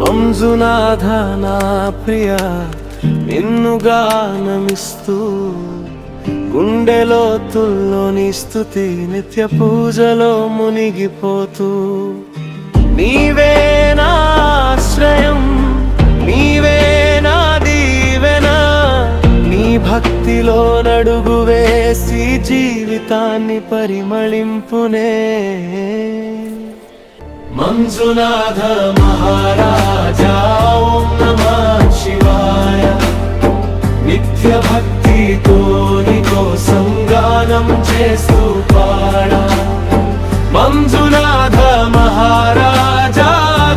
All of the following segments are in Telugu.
మంజునాథ నా ప్రియ నిన్నుగా నమిస్తూ గుండెలో తుల్లోని స్థుతి నిత్య పూజలో మునిగిపోతూ. నీవే నా ఆశ్రయం నీవే నా దీవెన నీ భక్తిలో నడుగు వేసి జీవితాన్ని పరిమళింపునే. మంజునాథ మహారాజా ఓం నమః శివాయ. నిత్య భక్తితో నీకోసం సంగానం చేస్తూ పాడ. మంజునాథ మహారాజా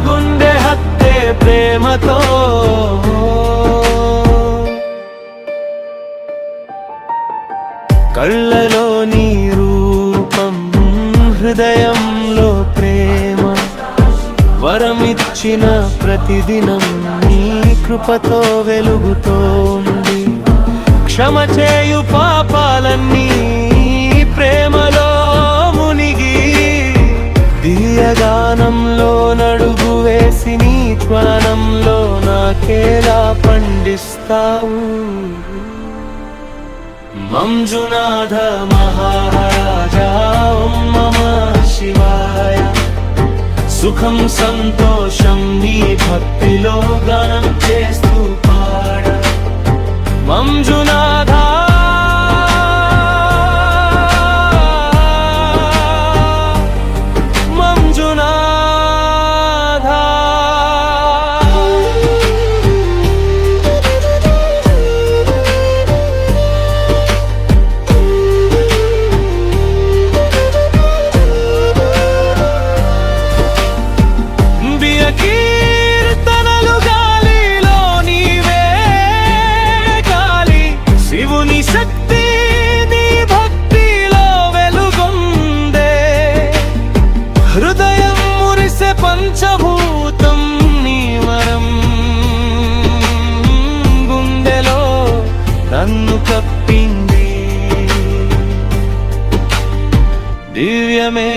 గుండె హత్తే ప్రేమతో. కళ్ళలో నీ రూపం హృదయ వరమిచ్చిన ప్రతిదినం నీ కృపతో వెలుగుతోంది. క్షమ చేయు పాపాలన్నీ ప్రేమలో మునిగి దియగానంలో నడుగు వేసి నీ జ్ఞానంలో నాకేలా పండిస్తావు? మంజునాథ మహారాజా మమ శివా. సుఖం సంతోషం నీ భక్తిలో గానం చేస్తా. చేసే పంచభూతం నీ వరం. గుండెలో నన్ను కప్పింది. దివ్యమే